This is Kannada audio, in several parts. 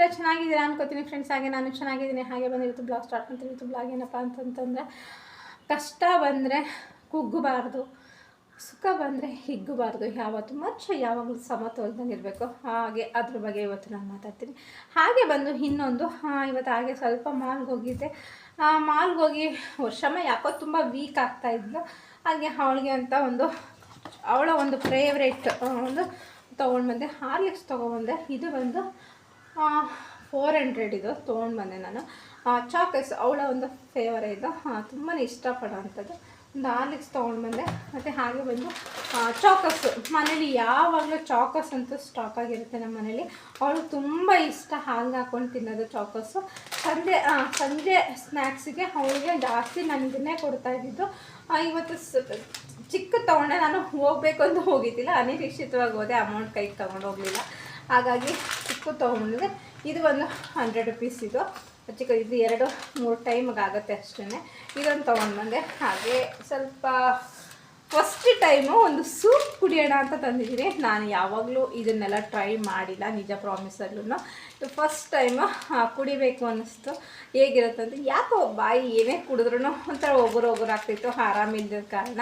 ಹೇಗಿದ್ದೀರಾ ಚೆನ್ನಾಗಿದ್ದೀರಾ ಅನ್ಕೋತೀನಿ ಫ್ರೆಂಡ್ಸ್ ಹಾಗೆ. ನಾನು ಚೆನ್ನಾಗಿದ್ದೀನಿ. ಹಾಗೆ ಬಂದಿರುತ್ತೆ ಬ್ಲಾಗ್ ಸ್ಟಾರ್ಟ್ ಮಾಡ್ತೀನಿ. ಇವತ್ತು ಬ್ಲಾಗ್ ಏನಪ್ಪ ಅಂತಂತಂದರೆ, ಕಷ್ಟ ಬಂದರೆ ಕುಗ್ಗಬಾರ್ದು. ಸುಖ ಬಂದರೆ ಹಿಗ್ಗಬಾರ್ದು. ಯಾವತ್ತು ಮನುಷ್ಯ ಯಾವಾಗಲೂ ಸಮತೋಲದಂಗೆ ಇರಬೇಕು ಹಾಗೆ ಅದ್ರ ಬಗ್ಗೆ ಇವತ್ತು ನಾನು ಮಾತಾಡ್ತೀನಿ. ಹಾಗೆ ಬಂದು ಇನ್ನೊಂದು ಇವತ್ತು ಹಾಗೆ ಸ್ವಲ್ಪ ಮಾಲ್ಗೆ ಹೋಗಿದ್ದೆ. ಮಾಲ್ಗೆ ಹೋಗಿ ವರ್ಷಮ್ಮ ಯಾಕೋ ತುಂಬ ವೀಕ್ ಆಗ್ತಾ ಇದ್ಲು. ಹಾಗೆ ಅವಳಿಗೆ ಅಂತ ಒಂದು, ಅವಳ ಒಂದು ಫೇವ್ರೇಟ್ ಒಂದು ತೊಗೊಂಡು ಬಂದೆ ಹಾರ್ಲಿಕ್ಸ್ ತೊಗೊಬಂದೆ ಇದು ಬಂದು ಫೋರ್ ಹಂಡ್ರೆಡ್ ಇದು ತೊಗೊಂಡು ಬಂದೆ ನಾನು. ಚಾಕ್ಲೇಟ್ಸ್ ಅವಳ ಒಂದು ಫೇವರ್ ಇದು. ತುಂಬಾ ಇಷ್ಟಪಡೋ ಅಂಥದ್ದು ಒಂದು ಹಾರ್ಲಿಕ್ಸ್ ತೊಗೊಂಡು ಬಂದೆ. ಮತ್ತು ಹಾಗೆ ಬಂದು ಚಾಕಸ್ ಮನೇಲಿ ಯಾವಾಗಲೂ ಚಾಕಸ್ ಅಂತೂ ಸ್ಟಾಕ್ ಆಗಿರುತ್ತೆ ನಮ್ಮ ಮನೇಲಿ. ಅವಳು ತುಂಬ ಇಷ್ಟ ಹಾಗೆ ಹಾಕೊಂಡು ತಿನ್ನೋದು ಚಾಕಸ್ಸು ಸಂಜೆ ಸಂಜೆ ಸ್ನ್ಯಾಕ್ಸಿಗೆ ಅವಳಿಗೆ ಜಾಸ್ತಿ ನಾನು ಇದನ್ನೇ ಕೊಡ್ತಾ ಇದ್ದಿದ್ದು. ಇವತ್ತು ಚಿಕ್ಕ ತೊಗೊಂಡೆ. ನಾನು ಹೋಗಬೇಕು ಅಂತ ಹೋಗಿದ್ದಿಲ್ಲ. ಅನಿರೀಕ್ಷಿತವಾಗಿ ಹೋದೆ. ಅಮೌಂಟ್ ಕೈಗೆ ತೊಗೊಂಡು ಹೋಗಲಿಲ್ಲ. ಹಾಗಾಗಿ ಚಿಕ್ಕ ತೊಗೊಂಡಿದ್ದೆ ಇದು ಒಂದು ಹಂಡ್ರೆಡ್ ರುಪೀಸ್ ಇದು. ಚಿಕ್ಕ ಇದು ಎರಡು, ಮೂರು ಟೈಮ್ಗೆ ಆಗುತ್ತೆ ಅಷ್ಟೇ ಇದೊಂದು ತೊಗೊಂಡು ಬಂದೆ ಹಾಗೆ ಸ್ವಲ್ಪ ಫಸ್ಟ್ ಟೈಮು ಒಂದು ಸೂಪ್ ಕುಡಿಯೋಣ ಅಂತ ತಂದಿದ್ದೀನಿ. ನಾನು ಯಾವಾಗಲೂ ಇದನ್ನೆಲ್ಲ ಟ್ರೈ ಮಾಡಿಲ್ಲ, ನಿಜ ಪ್ರಾಮಿಸಲ್ಲೂ ಫಸ್ಟ್ ಟೈಮ್ ಕುಡಿಬೇಕು ಅನ್ನಿಸ್ತು. ಅಂತ, ಯಾಕೋ ಬಾಯಿ ಏನೇ ಕುಡಿದ್ರೂ ಒಂಥರ ಒಬ್ಬರು ಒಬ್ಬರು ಆಗ್ತಿತ್ತು ಆರಾಮಿಲ್ಲದ ಕಾರಣ.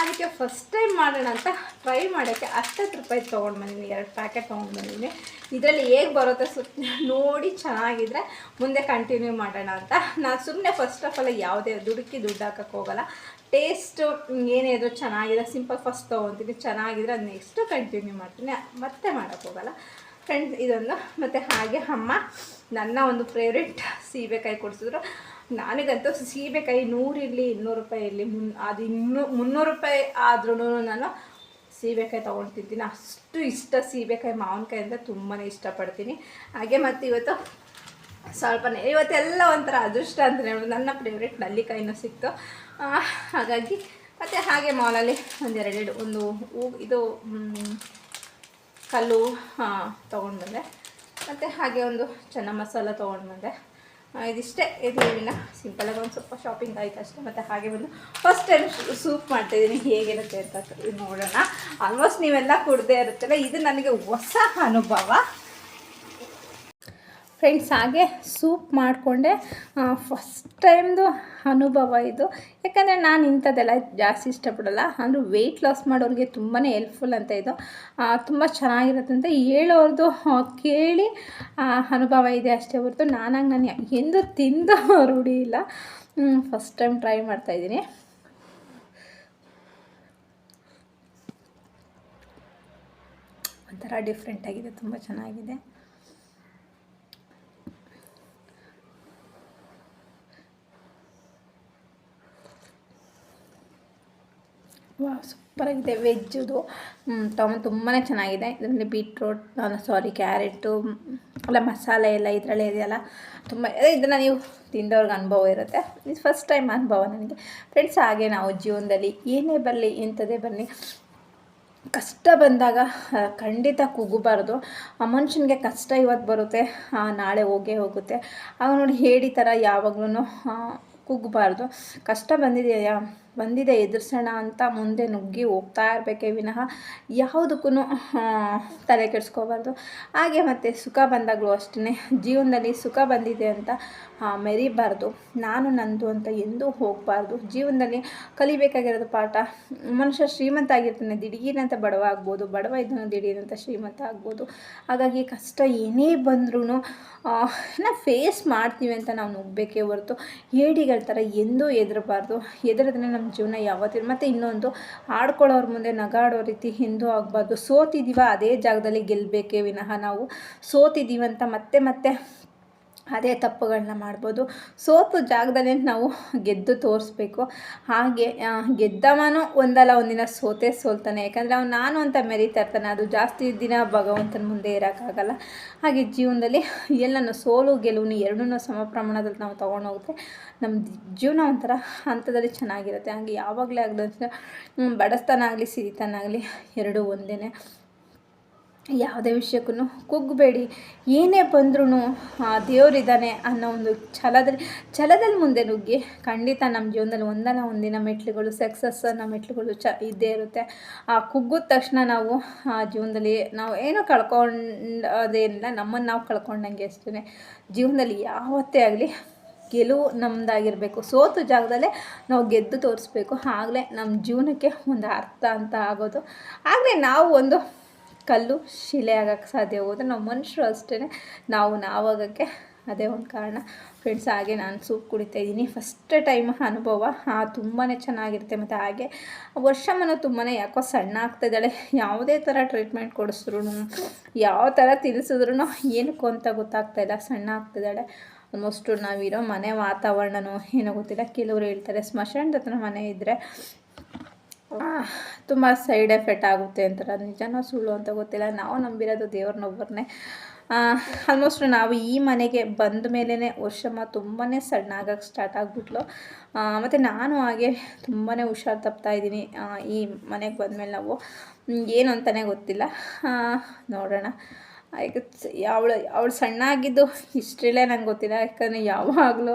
ಅದಕ್ಕೆ ಫಸ್ಟ್ ಟೈಮ್ ಮಾಡೋಣ ಅಂತ ಟ್ರೈ ಮಾಡೋಕ್ಕೆ ಹತ್ತತ್ತು ರೂಪಾಯಿ ತೊಗೊಂಡು ಬಂದಿದ್ದೀನಿ ಎರಡು ಪ್ಯಾಕೆಟ್ ತೊಗೊಂಡು ಬಂದಿದ್ದೀನಿ ಇದರಲ್ಲಿ ಹೇಗೆ ಬರುತ್ತೆ ಸುತ್ತ ನೋಡಿ ಚೆನ್ನಾಗಿದ್ರೆ ಮುಂದೆ ಕಂಟಿನ್ಯೂ ಮಾಡೋಣ ಅಂತ. ನಾನು ಸುಮ್ಮನೆ ಫಸ್ಟ್ ಆಫ್ ಆಲ್ ಯಾವುದೇ ದುಡುಕಿ ದುಡ್ಡು ಹಾಕೋಕ್ಕೆ ಹೋಗಲ್ಲ. ಟೇಸ್ಟು ಏನೇ ಇದ್ರೂ ಚೆನ್ನಾಗಿದೆ ಸಿಂಪಲ್ ಫಸ್ಟ್ ತೊಗೊತೀನಿ, ಚೆನ್ನಾಗಿದ್ರೆ ಅದು ನೆಕ್ಸ್ಟು ಕಂಟಿನ್ಯೂ ಮಾಡ್ತೀನಿ, ಮತ್ತೆ ಮಾಡೋಕ್ಕೆ ಹೋಗಲ್ಲ. ಫ್ರೆಂಡ್ಸ್ ಇದೊಂದು ಮತ್ತು ಹಾಗೆ ಅಮ್ಮ ನನ್ನ ಒಂದು ಫೇವ್ರೆಟ್ ಸೀಬೆಕಾಯಿ ಕೊಡಿಸಿದ್ರು. ನನಗಂತೂ ಸೀಬೆಕಾಯಿ ನೂರಿರಲಿ ಇನ್ನೂರು ರೂಪಾಯಿ ಇರಲಿ, ಮುನ್, ಅದು ಇನ್ನೂ ಮುನ್ನೂರು ರೂಪಾಯಿ ಆದ್ರೂ ನಾನು ಸೀಬೆಕಾಯಿ ತೊಗೊಂಡು ತಿಂತೀನಿ ಅಷ್ಟು ಇಷ್ಟ ಸೀಬೆಕಾಯಿ ಮಾವಿನಕಾಯಿ ಅಂದರೆ ತುಂಬಾ ಇಷ್ಟಪಡ್ತೀನಿ. ಹಾಗೆ ಮತ್ತು ಇವತ್ತು ಸ್ವಲ್ಪ ಇವತ್ತೆಲ್ಲ ಒಂಥರ ಅದೃಷ್ಟ ಅಂತ ಹೇಳ್ಬೋದು ನನ್ನ ಫೇವ್ರೆಟ್ ನಲ್ಲಿಕಾಯಿನೂ ಸಿಕ್ತು. ಹಾಗಾಗಿ ಮತ್ತು ಹಾಗೆ ಮಾಲಲ್ಲಿ ಒಂದೆರಡೆರಡು, ಒಂದು ಇದು ಕಲ್ಲು ತೊಗೊಂಡು ಬಂದೆ ಮತ್ತು ಹಾಗೆ ಒಂದು ಚೆನ್ನ ಮಸಾಲ ತೊಗೊಂಡು ಬಂದೆ ಇದಿಷ್ಟೇ. ಇದು ಏನಿಲ್ಲ ಸಿಂಪಲಾಗಿ ಒಂದು ಸ್ವಲ್ಪ ಶಾಪಿಂಗ್ ಆಯಿತು ಅಷ್ಟೇ. ಮತ್ತು ಹಾಗೆ ಬಂದು ಫಸ್ಟ್ ಟೈಮ್ ಸೂಪ್ ಮಾಡ್ತಾಯಿದ್ದೀನಿ ಹೇಗಿರುತ್ತೆ ಅಂತ ನೋಡೋಣ. ಆಲ್ಮೋಸ್ಟ್ ನೀವೆಲ್ಲ ಕುಡ್ದೇ ಇರುತ್ತಲ್ಲ. ಇದು ನನಗೆ ಹೊಸ ಅನುಭವ. ಫ್ರೆಂಡ್ಸ್ ಹಾಗೆ ಸೂಪ್ ಮಾಡಿಕೊಂಡೆ. ಫಸ್ಟ್ ಟೈಮ್ದು ಅನುಭವ ಇದು. ಯಾಕಂದರೆ ನಾನು ಇಂಥದ್ದೆಲ್ಲ ಜಾಸ್ತಿ ಇಷ್ಟಪಡಲ್ಲ. ಅಂದರೆ ವೆಯ್ಟ್ ಲಾಸ್ ಮಾಡೋರಿಗೆ ತುಂಬಾ ಹೆಲ್ಪ್ಫುಲ್ ಅಂತ ಇದು. ತುಂಬ ಚೆನ್ನಾಗಿರುತ್ತೆ ಅಂತ ಹೇಳೋರ್ದು ಕೇಳಿ ಅನುಭವ ಇದೆ ಅಷ್ಟೇ ಹೊರತು ನಾನಾಗಿ ನಾನು ಎಂದು ತಿಂದು ರೂಢಿ ಇಲ್ಲ. ಫಸ್ಟ್ ಟೈಮ್ ಟ್ರೈ ಮಾಡ್ತಾಯಿದ್ದೀನಿ ಒಂಥರ ಡಿಫ್ರೆಂಟಾಗಿದೆ ತುಂಬ ಚೆನ್ನಾಗಿದೆ. ಸೂಪರಾಗಿದೆ ವೆಜ್ಜುದು. ತೊಗೊಂಡು ತುಂಬಾ ಚೆನ್ನಾಗಿದೆ. ಇದರಲ್ಲಿ ಬೀಟ್ರೋಟ್ ಸಾರಿ ಕ್ಯಾರೆಟು, ಎಲ್ಲ ಮಸಾಲೆ ಎಲ್ಲ ಇದರಲ್ಲೇ ಇದೆಯಲ್ಲ, ತುಂಬ ಇದನ್ನು ನೀವು ತಿಂದವ್ರಿಗೆ ಅನುಭವ ಇರುತ್ತೆ. ಇದು ಫಸ್ಟ್ ಟೈಮ್ ಅನುಭವ ನನಗೆ. ಫ್ರೆಂಡ್ಸ್ ಹಾಗೆ ನಾವು ಜೀವನದಲ್ಲಿ ಏನೇ ಬರಲಿ ಎಂಥದೇ ಬರಲಿ ಕಷ್ಟ ಬಂದಾಗ ಖಂಡಿತ ಕುಗ್ಗಬಾರ್ದು ಆ ಮನುಷ್ಯನಿಗೆ ಕಷ್ಟ ಇವತ್ತು ಬರುತ್ತೆ ನಾಳೆ ಹೋಗೇ ಹೋಗುತ್ತೆ. ಆಗ ನೋಡಿ ಹೇಳಿ ಥರ ಯಾವಾಗ್ಲೂ ಕುಗ್ಗಬಾರ್ದು ಕಷ್ಟ ಬಂದಿದೆಯಾ? ಬಂದಿದೆ ಎದುರಿಸೋಣ ಅಂತ ಮುಂದೆ ನುಗ್ಗಿ ಹೋಗ್ತಾ ಇರಬೇಕೇ ವಿನಃ ಯಾವುದಕ್ಕೂ ತಲೆ ಕೆಡಿಸ್ಕೋಬಾರ್ದು. ಹಾಗೆ ಮತ್ತು ಸುಖ ಬಂದಾಗಲೂ ಅಷ್ಟೇ ಜೀವನದಲ್ಲಿ ಸುಖ ಬಂದಿದೆ ಅಂತ ಮೆರಿಬಾರ್ದು. ನಾನು ನಂದು ಅಂತ ಎಂದೂ ಹೋಗಬಾರ್ದು. ಜೀವನದಲ್ಲಿ ಕಲಿಬೇಕಾಗಿರೋದು ಪಾಠ. ಮನುಷ್ಯ ಶ್ರೀಮಂತ ಆಗಿರ್ತಾನೆ ದಿಢೀರಂತ ಬಡವ ಆಗ್ಬೋದು, ಬಡವ ಇದ್ದನು ದಿಢೀರಂತ ಶ್ರೀಮಂತ ಆಗ್ಬೋದು. ಹಾಗಾಗಿ ಕಷ್ಟ ಏನೇ ಬಂದ್ರೂ ನಾವು ಫೇಸ್ ಮಾಡ್ತೀವಿ ಅಂತ ನಾವು ನುಗ್ಬೇಕೇ ಹೊರತು. ಹೇಡಿಗಳ ಥರ ಎಂದೂ ಎದುರಬಾರ್ದು ಎದುರಿದ್ರೆ ನಮ್ಮ ಜೀವನ ಯಾವತ್ತಿರ ಮತ್ತು ಇನ್ನೊಂದು, ಆಡ್ಕೊಳ್ಳೋರ ಮುಂದೆ ನಗಾಡೋ ರೀತಿ ಹಿಂದೂ ಆಗಬಾರ್ದು. ಸೋತಿದ್ದೀವ ಅದೇ ಜಾಗದಲ್ಲಿ ಗೆಲ್ಲಬೇಕೇ ವಿನಃ ನಾವು. ಸೋತಿದ್ದೀವಂತ ಮತ್ತೆ ಮತ್ತೆ ಅದೇ ತಪ್ಪುಗಳನ್ನ ಮಾಡ್ಬೋದು. ಸೋತು ಜಾಗದಲ್ಲಿ ನಾವು ಗೆದ್ದು ತೋರಿಸ್ಬೇಕು. ಹಾಗೆ ಗೆದ್ದವನು ಒಂದಲ್ಲ ಒಂದಿನ ಸೋತೆ ಸೋಲ್ತಾನೆ. ಯಾಕಂದರೆ ಅವ್ನು ನಾನು ಅಂತ ಮೆರೀತಾ ಇರ್ತಾನೆ. ಅದು ಜಾಸ್ತಿ ದಿನ ಭಗವಂತನ ಮುಂದೆ ಇರೋಕ್ಕಾಗಲ್ಲ. ಹಾಗೆ ಜೀವನದಲ್ಲಿ ಎಲ್ಲನೂ ಸೋಲು ಗೆಲುವು ಎರಡನ್ನೂ ಸಮ ಪ್ರಮಾಣದಲ್ಲಿ ನಾವು ತೊಗೊಂಡೋಗುತ್ತೆ ನಮ್ಮ ಜೀವನ ಒಂಥರ ಹಂತದಲ್ಲಿ ಚೆನ್ನಾಗಿರುತ್ತೆ. ಹಾಗೆ ಯಾವಾಗಲೇ ಆಗಲಿ ಬಡತನ ಆಗಲಿ ಆಗಲಿ, ಎರಡೂ ಒಂದೇ ಯಾವುದೇ ವಿಷಯಕ್ಕೂ ಕುಗ್ಗಬೇಡಿ ಏನೇ ಬಂದ್ರೂ ದೇವರಿದ್ದಾನೆ ಅನ್ನೋ ಒಂದು ಛಲದಲ್ಲಿ ಛಲದಲ್ಲಿ ಮುಂದೆ ನುಗ್ಗಿ ಖಂಡಿತ ನಮ್ಮ ಜೀವನದಲ್ಲಿ ಒಂದಲ್ಲ ಒಂದಿನ ಮೆಟ್ಲುಗಳು ಸಕ್ಸಸ್ ಅನ್ನೋ ಮೆಟ್ಲುಗಳು ಚ, ಇದ್ದೇ ಇರುತ್ತೆ. ಆ, ಕುಗ್ಗಿದ ತಕ್ಷಣ ನಾವು, ಆ, ಜೀವನದಲ್ಲಿ ನಾವು ಏನೋ ಕಳ್ಕೊಂಡದೇನಿಲ್ಲ, ನಮ್ಮನ್ನು ನಾವು ಕಳ್ಕೊಂಡಂಗೆ ಅಷ್ಟೇ ಜೀವನದಲ್ಲಿ ಯಾವತ್ತೇ ಆಗಲಿ ಗೆಲುವು ನಮ್ಮದಾಗಿರಬೇಕು ಸೋತು ಜಾಗದಲ್ಲೇ ನಾವು ಗೆದ್ದು ತೋರಿಸ್ಬೇಕು. ಆಗಲೇ ನಮ್ಮ ಜೀವನಕ್ಕೆ ಒಂದು ಅರ್ಥ ಅಂತ ಆಗೋದು. ಆಗಲೇ ನಾವು ಒಂದು ಕಲ್ಲು ಶಿಲೆ ಆಗೋಕ್ಕೆ ಸಾಧ್ಯ ಹೋಗುತ್ತೆ. ನಾವು ಮನುಷ್ಯರು ಅಷ್ಟೇ ನಾವು ನಾವಾಗೋಕ್ಕೆ ಅದೇ ಒಂದು ಕಾರಣ. ಫ್ರೆಂಡ್ಸ್ ಹಾಗೆ ನಾನು ಸೂಪ್ ಕುಡಿತಾ ಇದ್ದೀನಿ. ಫಸ್ಟ್ ಟೈಮ್ ಅನುಭವ. ತುಂಬಾ ಚೆನ್ನಾಗಿರುತ್ತೆ. ಮತ್ತು ಹಾಗೆ ವರ್ಷಮ್ಮನ ತುಂಬಾ ಯಾಕೋ ಸಣ್ಣ ಆಗ್ತಾಯಿದ್ದಾಳೆ ಯಾವುದೇ ಥರ ಟ್ರೀಟ್ಮೆಂಟ್ ಕೊಡಿಸಿದ್ರು ಯಾವ ಥರ ತಿಳಿಸಿದ್ರು ಏನಕ್ಕೂ ಅಂತ ಗೊತ್ತಾಗ್ತಾಯಿಲ್ಲ ಸಣ್ಣ ಆಗ್ತಿದ್ದಾಳೆ ಆಲ್ಮೋಸ್ಟು ನಾವಿರೋ ಮನೆ ವಾತಾವರಣನೋ ಏನೋ ಗೊತ್ತಿಲ್ಲ. ಕೆಲವರು ಹೇಳ್ತಾರೆ, ಸ್ಮಶಾನದ ಹತ್ರ ಮನೆ ಇದ್ದರೆ ತುಂಬ ಸೈಡ್ ಎಫೆಕ್ಟ್ ಆಗುತ್ತೆ ಅಂತಾರೆ. ಅದು ನಿಜನೋ ಸುಳ್ಳು ಅಂತ ಗೊತ್ತಿಲ್ಲ. ನಾವು ನಂಬಿರೋದು ದೇವ್ರನ್ನೊಬ್ಬರನ್ನೇ. ಆಲ್ಮೋಸ್ಟ್ ನಾವು ಈ ಮನೆಗೆ ಬಂದ ಮೇಲೇ ವರ್ಷಮ್ಮ ತುಂಬಾ ಸಣ್ಣ ಆಗೋಕ್ಕೆ ಸ್ಟಾರ್ಟ್ ಆಗಿಬಿಟ್ಲು. ಮತ್ತು ನಾನು ಹಾಗೆ ತುಂಬಾ ಹುಷಾರು ತಪ್ತಾ ಇದ್ದೀನಿ. ಈ ಮನೆಗೆ ಬಂದಮೇಲೆ ನಾವು. ಏನು ಅಂತಲೇ ಗೊತ್ತಿಲ್ಲ. ನೋಡೋಣ. ಈಗ ಅವಳು ಅವಳು ಸಣ್ಣ ಆಗಿದ್ದು ಹಿಸ್ಟ್ರಿಲೇ ನಂಗೆ ಗೊತ್ತಿಲ್ಲ, ಯಾಕಂದರೆ ಯಾವಾಗಲೂ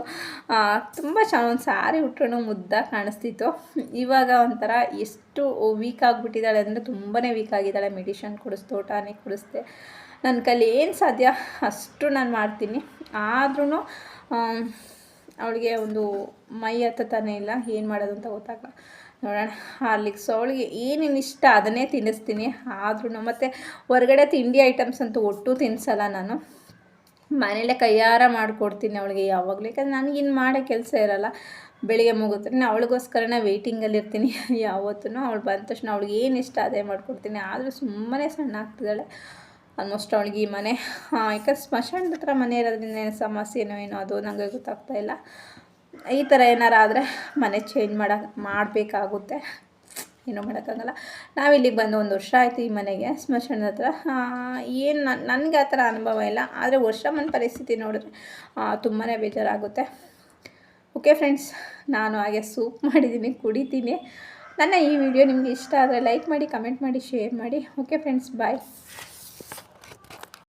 ತುಂಬ ಚೆನ್ನಾಗಿ ಒಂದು ಸಾರಿ ಉಟ್ರೂ ಮುದ್ದಾಗಿ ಕಾಣಿಸ್ತಿತ್ತು. ಇವಾಗ ಒಂಥರ ಎಷ್ಟು ವೀಕ್ ಆಗಿಬಿಟ್ಟಿದ್ದಾಳೆ ಅಂದರೆ ತುಂಬಾ ವೀಕ್ ಆಗಿದ್ದಾಳೆ ಮೆಡಿಷನ್ ಕೊಡಿಸ್ತು ಟಾನಿಕ್ ಕುಡಿಸ್ದೆ. ನನ್ನ ಕೈಲಿ ಏನು ಸಾಧ್ಯ? ಅಷ್ಟು ನಾನು ಮಾಡ್ತೀನಿ. ಆದ್ರೂ ಅವಳಿಗೆ ಒಂದು ಮೈ ಹತ್ತತಾನೇ ಇಲ್ಲ, ಏನು ಮಾಡೋದು ಅಂತ ಗೊತ್ತಾಗಲ್ಲ ನೋಡೋಣ. ಹಾರ್ಲಿಕ್ಸ್ ಅವಳಿಗೆ ಏನೇನು ಇಷ್ಟ ಅದನ್ನೇ ತಿನ್ನಿಸ್ತೀನಿ. ಆದ್ರೂ ಮತ್ತು ಹೊರಗಡೆ ತಿಂಡಿ ಐಟಮ್ಸ್ ಅಂತೂ ಒಟ್ಟು ತಿನ್ನಿಸಲ್ಲ ನಾನು. ಮನೇಲೆ ಕೈಯಾರ ಮಾಡಿಕೊಡ್ತೀನಿ ಅವಳಿಗೆ ಯಾವಾಗಲೂ. ಯಾಕಂದ್ರೆ ನನಗಿನ್ನು ಮಾಡೋ ಕೆಲಸ ಇರೋಲ್ಲ. ಬೆಳಿಗ್ಗೆ ಮುಗಿದ್ರೆ ನಾನು ಅವಳಿಗೋಸ್ಕರನೇ ವೆಯ್ಟಿಂಗಲ್ಲಿ ಇರ್ತೀನಿ. ಯಾವತ್ತೂ ಅವಳು ಬಂದ ತಕ್ಷಣ ಅವಳಿಗೆ ಏನು ಇಷ್ಟ ಅದೇ ಮಾಡಿಕೊಡ್ತೀನಿ. ಆದರೂ ಸುಮ್ಮನೆ ಸಣ್ಣ ಆಗ್ತಿದ್ದಾಳೆ. ಆಲ್ಮೋಸ್ಟ್ ಅವಳಿಗೆ ಈ ಮನೆ ಯಾಕಂದ್ರೆ ಸ್ಮಶಾನದ ಹತ್ರ ಮನೆ ಇರೋದ್ರಿಂದ ಏನು ಸಮಸ್ಯೆನೋ ಏನೋ ಅದು ನನಗೆ ಗೊತ್ತಾಗ್ತಾ ಇಲ್ಲ. ಈ ಥರ ಏನಾರು ಆದರೆ ಮನೆ ಚೇಂಜ್ ಮಾಡೋ ಮಾಡಬೇಕಾಗುತ್ತೆ. ಏನೂ ಮಾಡೋಕ್ಕಾಗಲ್ಲ. ನಾವಿಲ್ಲಿಗೆ ಬಂದು ಒಂದು ವರ್ಷ ಆಯಿತು ಈ ಮನೆಗೆ, ಸ್ಮಶಾನದ ಹತ್ರ. ಏನು ನನಗೆ ಆ ಥರ ಅನುಭವ ಇಲ್ಲ. ಆದರೆ ವರ್ಷ ಪರಿಸ್ಥಿತಿ ನೋಡಿದ್ರೆ ತುಂಬಾ ಬೇಜಾರಾಗುತ್ತೆ. ಓಕೆ ಫ್ರೆಂಡ್ಸ್ ನಾನು ಹಾಗೆ ಸೂಪ್ ಮಾಡಿದ್ದೀನಿ ಕುಡಿತೀನಿ. ನನ್ನ ಈ ವಿಡಿಯೋ ನಿಮಗೆ ಇಷ್ಟ ಆದರೆ ಲೈಕ್ ಮಾಡಿ ಕಮೆಂಟ್ ಮಾಡಿ ಶೇರ್ ಮಾಡಿ. Okay friends bye